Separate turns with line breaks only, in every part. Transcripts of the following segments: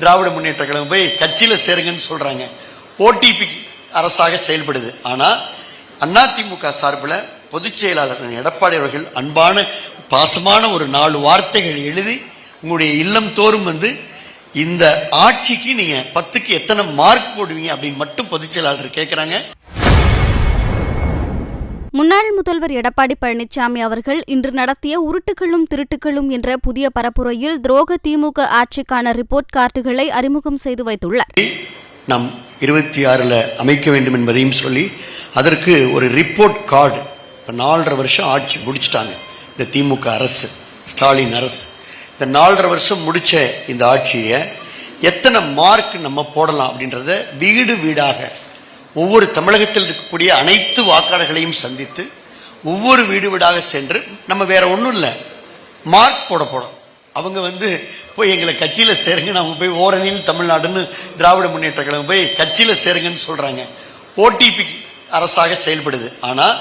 திராவிட முன்னேற்ற கழகம் போய் கட்சியில் சேருங்கன்னு சொல்கிறாங்க ஓடிபி அரசாக செயல்படுது. ஆனால் அதிமுக சார்பில் பொதுச் செயலாளர் எடப்பாடி அவர்கள் அன்பான பாசமான ஒரு நாலு வார்த்தைகள் எழுதி உங்களுடைய இல்லம் தோறும் வந்து இந்த ஆட்சிக்கு நீங்கள் பத்துக்கு எத்தனை மார்க் போடுவீங்க அப்படின்னு மட்டும் பொதுச் செயலாளர் கேட்குறாங்க
முன்னாள் முதல்வர் எடப்பாடி பழனிசாமி அவர்கள் இன்று நடத்திய உருட்டுகளும் திருட்டுகளும் என்ற புதிய பரப்புரையில் துரோக திமுக ஆட்சிக்கான ரிப்போர்ட் கார்டுகளை அறிமுகம் செய்து வைத்துள்ளார்.
நாம் இருபத்தி ஆறில் அமைக்க வேண்டும் என்பதையும் சொல்லி அதற்கு ஒரு ரிப்போர்ட் கார்டு இப்போ நாலரை வருஷம் ஆட்சி முடிச்சிட்டாங்க. இந்த திமுக அரசு ஸ்டாலின் அரசு. இந்த நாலரை வருஷம் முடித்த இந்த ஆட்சியை எத்தனை மார்க் நம்ம போடலாம் அப்படின்றத வீடு வீடாக ஒவ்வொரு தமிழகத்தில் இருக்கக்கூடிய அனைத்து வாக்காளர்களையும் சந்தித்து ஒவ்வொரு வீடு வீடாக சென்று நம்ம வேற ஒன்றும் இல்லை மார்க் போட போடும் அவங்க வந்து போய் எங்களை கட்சியில் சேருங்க அவங்க போய் ஓரணியில் தமிழ்நாடுன்னு திராவிட முன்னேற்ற கழகம் போய் கட்சியில் சேருங்கன்னு சொல்றாங்க. ஓடிபி அரசாக செயல்படுது. ஆனால்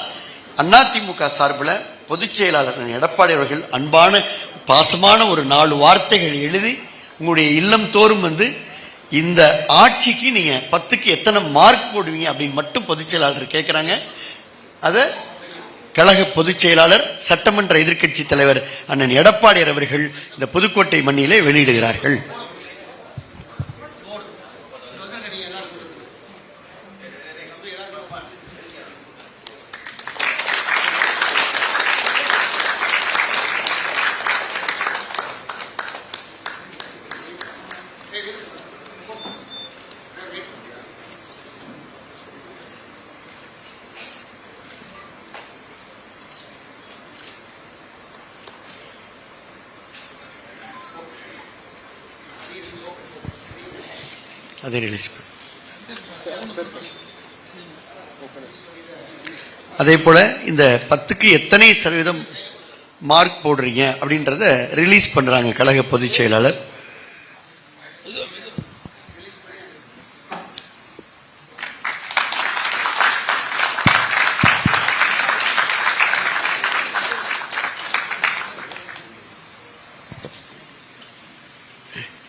அதிமுக சார்பில் பொதுச் செயலாளர் எடப்பாடி அவர்கள் அன்பான பாசமான ஒரு நாலு வார்த்தைகள் எழுதி உங்களுடைய இல்லம் தோறும் வந்து இந்த ஆட்சிக்கு நீங்க பத்துக்கு எத்தனை மார்க் போடுவீங்க அப்படின்னு மட்டும் பொதுச் செயலாளர் கேட்கிறாங்க அதை கழக பொதுச் செயலாளர் சட்டமன்ற எதிர்க்கட்சி தலைவர் அண்ணன் எடப்பாடியார் அவர்கள் இந்த புதுக்கோட்டை மண்ணிலே வெளியிடுகிறார்கள். அதை ரிலீஸ் அதே போல இந்த பத்துக்கு எத்தனை சதவீதம் மார்க் போடுறீங்க அப்படின்றத ரிலீஸ் பண்றாங்க கழக பொதுச் செயலாளர்.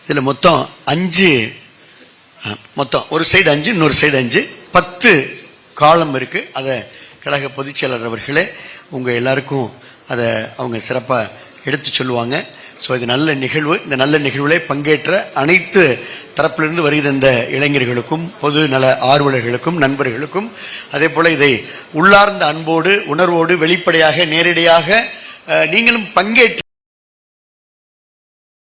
இதில் மொத்தம் அஞ்சு மொத்தம் ஒரு சைடு அஞ்சு இன்னொரு சைடு அஞ்சு. பத்து காலம் இருக்கு. அதை கழக பொதுச்செயலர் அவர்களே உங்கள் எல்லாருக்கும் அதை அவங்க சிறப்பாக எடுத்து சொல்லுவாங்க. ஸோ இது நல்ல நிகழ்வு. இந்த நல்ல நிகழ்வுகளை பங்கேற்ற அனைத்து தரப்பிலிருந்து வருகிற இந்த இளைஞர்களுக்கும் பொது நல ஆர்வலர்களுக்கும் நண்பர்களுக்கும் அதே போல் இதை உள்ளார்ந்த அன்போடு உணர்வோடு வெளிப்படையாக நேரடியாக நீங்களும் பங்கேற்று